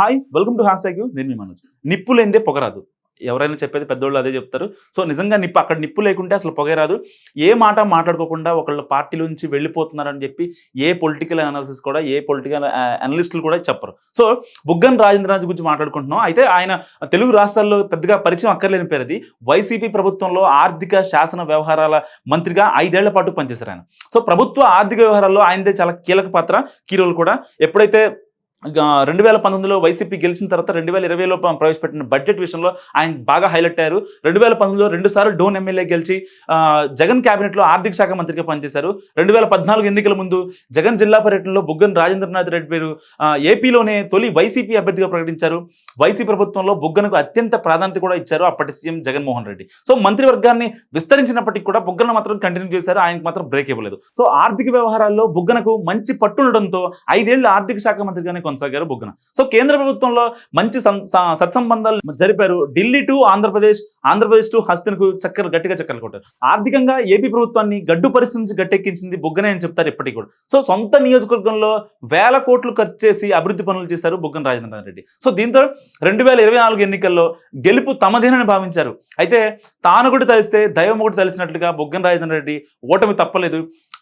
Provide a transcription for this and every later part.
Hi welcome to hash tag నేను మీ మనోజ్. నిప్పు లేనిదే పొగరాదు. ఎవరైనా చెప్పేది పెద్దోళ్ళు అదే చెప్తారు. సో నిజంగా నిప్పు అక్కడ నిప్పు లేకుంటే అసలు పొగరాదు ఏ మాట మాట్లాడుకోకుండా ఒకళ్ళ పార్టీ నుంచి వెళ్ళిపోతున్నారని చెప్పి ఏ పొలిటికల్ అనాలిసిస్ కూడా ఏ పొలిటికల్ అనలిస్టులు కూడా చెప్పరు. సో బుగ్గన్ రాజేంద్రనాథ్ గురించి మాట్లాడుకుంటున్నాం. అయితే ఆయన తెలుగు రాష్ట్రాల్లో పెద్దగా పరిచయం అక్కర్లేని పేరది వైసీపీ ప్రభుత్వంలో ఆర్థిక శాసన వ్యవహారాల మంత్రిగా ఐదేళ్ళ పాటు పనిచేశారు ఆయన. సో ప్రభుత్వ ఆర్థిక వ్యవహారాల్లో ఆయనదే చాలా కీలక పాత్ర. కీరోలు కూడా ఎప్పుడైతే రెండు వేల పంతొమ్మిదిలో వైసీపీ గెలిచిన తర్వాత రెండు వేల ఇరవైలో ప్రవేశపెట్టిన బడ్జెట్ విషయంలో ఆయన బాగా హైలైట్ అయ్యారు. రెండు వేల పంతొమ్మిదిలో రెండు సార్లు డోన్ ఎమ్మెల్యే గెలిచి జగన్ క్యాబినెట్లో ఆర్థిక శాఖ మంత్రిగా పనిచేశారు. రెండు వేల పద్నాలుగు ఎన్నికల ముందు జగన్ జిల్లా పర్యటనలో బుగ్గన్ రాజేంద్రనాథ్ రెడ్డి పేరు ఏపీలోనే తొలి వైసీపీ అభ్యర్థిగా ప్రకటించారు. వైసీపీ ప్రభుత్వంలో బుగ్గనకు అత్యంత ప్రాధాన్యత కూడా ఇచ్చారు అప్పటి సీఎం జగన్మోహన్ రెడ్డి. సో మంత్రివర్గాన్ని విస్తరించినప్పటికీ కూడా బుగ్గన మాత్రం కంటిన్యూ చేశారు. ఆయనకు మాత్రం బ్రేక్ ఇవ్వలేదు. సో ఆర్థిక వ్యవహారాల్లో బుగ్గనకు మంచి పట్టుండడంతో ఐదేళ్ళు ఆర్థిక శాఖ మంత్రిగానే కొనసాగారు బుగ్గన. సో కేంద్ర ప్రభుత్వంలో మంచి సత్సంబంధాలు జరిపారు. ఢిల్లీ టు ఆంధ్రప్రదేశ్ ఆంధ్రప్రదేశ్ టు హస్తినకు చక్కర గట్టిగా చక్కర్లు కొట్టారు. ఆర్థికంగా ఏపీ ప్రభుత్వాన్ని గడ్డు పరిస్థితి నుంచి గట్టెక్కించింది బుగ్గనే అని చెప్తారు ఇప్పటికి కూడా. సో సొంత నియోజకవర్గంలో వేల కోట్లు ఖర్చు చేసి అభివృద్ధి పనులు చేశారు బుగ్గన రాజేంద్రనాథ్ రెడ్డి. సో దీంతో రెండు వేల ఇరవై నాలుగు ఎన్నికల్లో గెలుపు తమదేనని భావించారు. అయితే తాను కూడా తలిస్తే దైవం కూడా తలిచినట్లుగా బుగ్గన రాజేంద్ర రెడ్డి ఓటమి తప్పలేదు.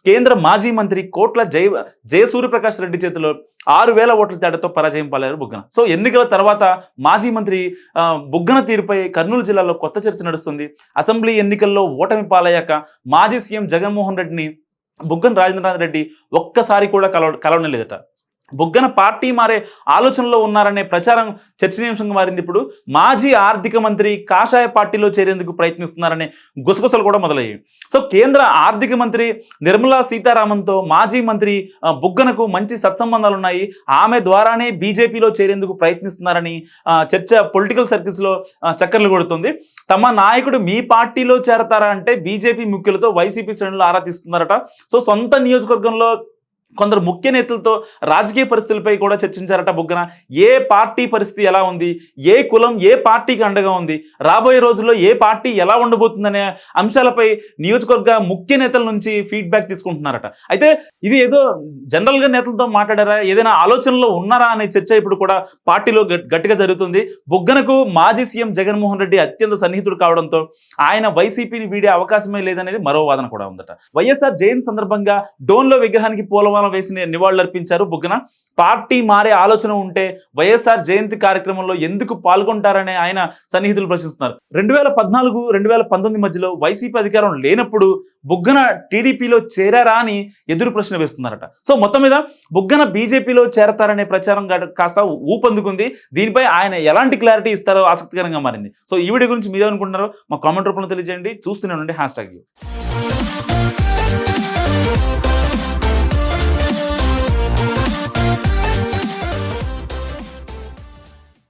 కేంద్ర మాజీ మంత్రి కోట్ల జయ జయసూర్యప్రకాష్ రెడ్డి చేతిలో ఆరు వేల ఓట్ల తేడాతో పరాజయం పాలయ్యారు బుగ్గన. సో ఎన్నికల తర్వాత మాజీ మంత్రి ఆ, బుగ్గన తీరుపై కర్నూలు జిల్లాలో కొత్త చర్చ నడుస్తుంది. అసెంబ్లీ ఎన్నికల్లో ఓటమి పాలయ్యాక మాజీ సీఎం జగన్మోహన్ రెడ్డిని బుగ్గన రాజేంద్రనాథ్ రెడ్డి ఒక్కసారి కూడా కలవ కలవడం లేదట. బుగ్గన పార్టీ మారే ఆలోచనలో ఉన్నారనే ప్రచారం చర్చనీయాంశంగా మారింది ఇప్పుడు. మాజీ ఆర్థిక మంత్రి కాషాయ పార్టీలో చేరేందుకు ప్రయత్నిస్తున్నారనే గుసగుసలు కూడా మొదలయ్యాయి. సో కేంద్ర ఆర్థిక మంత్రి నిర్మలా సీతారామన్తో మాజీ మంత్రి ఆ, బుగ్గనకు మంచి సత్సంబంధాలు ఉన్నాయి. ఆమె ద్వారానే బీజేపీలో చేరేందుకు ప్రయత్నిస్తున్నారని ఆ, చర్చ పొలిటికల్ సర్కిల్స్లో చక్కర్లు కొడుతుంది. తమ నాయకుడు మీ పార్టీలో చేరతారా అంటే బీజేపీ ముఖ్యులతో వైసీపీ శ్రేణులు ఆరా తీస్తున్నారట. సో సొంత నియోజకవర్గంలో కొందరు ముఖ్య నేతలతో రాజకీయ పరిస్థితులపై కూడా చర్చించారట బుగ్గన. ఏ పార్టీ పరిస్థితి ఎలా ఉంది? ఏ కులం ఏ పార్టీకి అండగా ఉంది? రాబోయే రోజుల్లో ఏ పార్టీ ఎలా ఉండబోతుందనే అంశాలపై నియోజకవర్గ ముఖ్య నేతల నుంచి ఫీడ్బ్యాక్ తీసుకుంటున్నారట. అయితే ఇది ఏదో జనరల్గా నేతలతో మాట్లాడారా? ఏదైనా ఆలోచనలో ఉన్నారా అనే చర్చ ఇప్పుడు కూడా పార్టీలో గట్టిగా జరుగుతుంది. బుగ్గనకు మాజీ సీఎం జగన్మోహన్ రెడ్డి అత్యంత సన్నిహితుడు కావడంతో ఆయన వైసీపీని వీడే అవకాశమే లేదనేది మరో వాదన కూడా ఉందట. వైఎస్ఆర్ జైన్ సందర్భంగా డోన్లో విగ్రహానికి పూలమాల వేసి నివాళులర్పించారు బుగ్గన పార్టీ మారే ఆలోచన ఉంటే వైఎస్ఆర్ జయంతి కార్యక్రమంలో ఎందుకు పాల్గొంటారనే ఆయన సన్నిహితులు ప్రశ్నిస్తున్నారు. రెండు వేల పద్నాలుగు రెండు వేల పంతొమ్మిది మధ్యలో వైసీపీ అధికారం లేనప్పుడు బుగ్గన టీడీపీలో చేరారా అని ఎదురు ప్రశ్న వేస్తున్నారట. సో మొత్తం మీద బుగ్గన బీజేపీలో చేరతారనే ప్రచారం కాస్త ఊపందుకుంది. దీనిపై ఆయన ఎలాంటి క్లారిటీ ఇస్తారో ఆసక్తికరంగా మారింది. సో ఈ వీడియో గురించి మీరు అనుకుంటున్నారో మా కామెంట్ రూపంలో తెలియజేయండి. చూస్తూనే ఉండండి హ్యాష్ ట్యాగ్